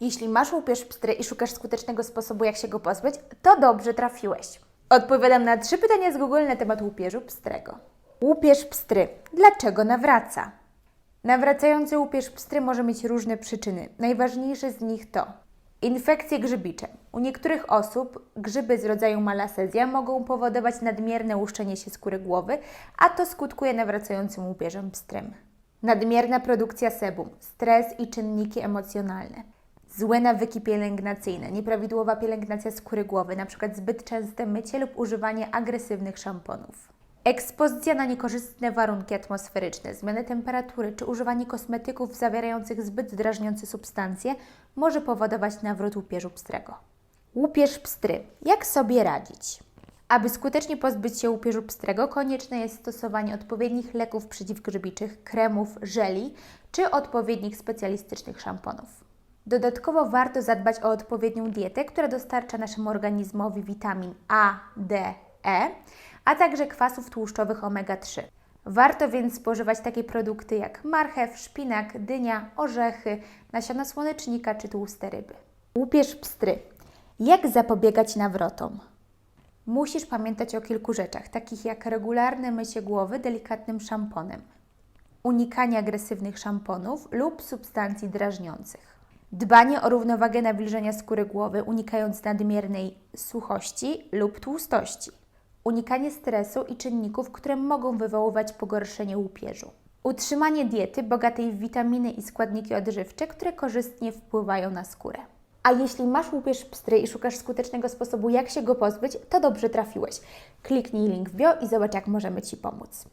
Jeśli masz łupież pstry i szukasz skutecznego sposobu, jak się go pozbyć, to dobrze trafiłeś. Odpowiadam na trzy pytania z Google na temat łupieżu pstrego. Łupież pstry. Dlaczego nawraca? Nawracający łupież pstry może mieć różne przyczyny. Najważniejsze z nich to infekcje grzybicze. U niektórych osób grzyby z rodzaju malasezja mogą powodować nadmierne łuszczenie się skóry głowy, a to skutkuje nawracającym łupieżem pstrym. Nadmierna produkcja sebum, stres i czynniki emocjonalne. Złe nawyki pielęgnacyjne, nieprawidłowa pielęgnacja skóry głowy, np. zbyt częste mycie lub używanie agresywnych szamponów. Ekspozycja na niekorzystne warunki atmosferyczne, zmiany temperatury czy używanie kosmetyków zawierających zbyt drażniące substancje może powodować nawrót łupieżu pstrego. Łupież pstry. Jak sobie radzić? Aby skutecznie pozbyć się łupieżu pstrego, konieczne jest stosowanie odpowiednich leków przeciwgrzybiczych, kremów, żeli czy odpowiednich specjalistycznych szamponów. Dodatkowo warto zadbać o odpowiednią dietę, która dostarcza naszemu organizmowi witamin A, D, E, a także kwasów tłuszczowych omega-3. Warto więc spożywać takie produkty jak marchew, szpinak, dynia, orzechy, nasiona słonecznika czy tłuste ryby. Łupież pstry. Jak zapobiegać nawrotom? Musisz pamiętać o kilku rzeczach, takich jak regularne mycie głowy delikatnym szamponem, unikanie agresywnych szamponów lub substancji drażniących. Dbanie o równowagę nawilżenia skóry głowy, unikając nadmiernej suchości lub tłustości. Unikanie stresu i czynników, które mogą wywoływać pogorszenie łupieżu. Utrzymanie diety bogatej w witaminy i składniki odżywcze, które korzystnie wpływają na skórę. A jeśli masz łupież pstry i szukasz skutecznego sposobu, jak się go pozbyć, to dobrze trafiłeś. Kliknij link w bio i zobacz, jak możemy Ci pomóc.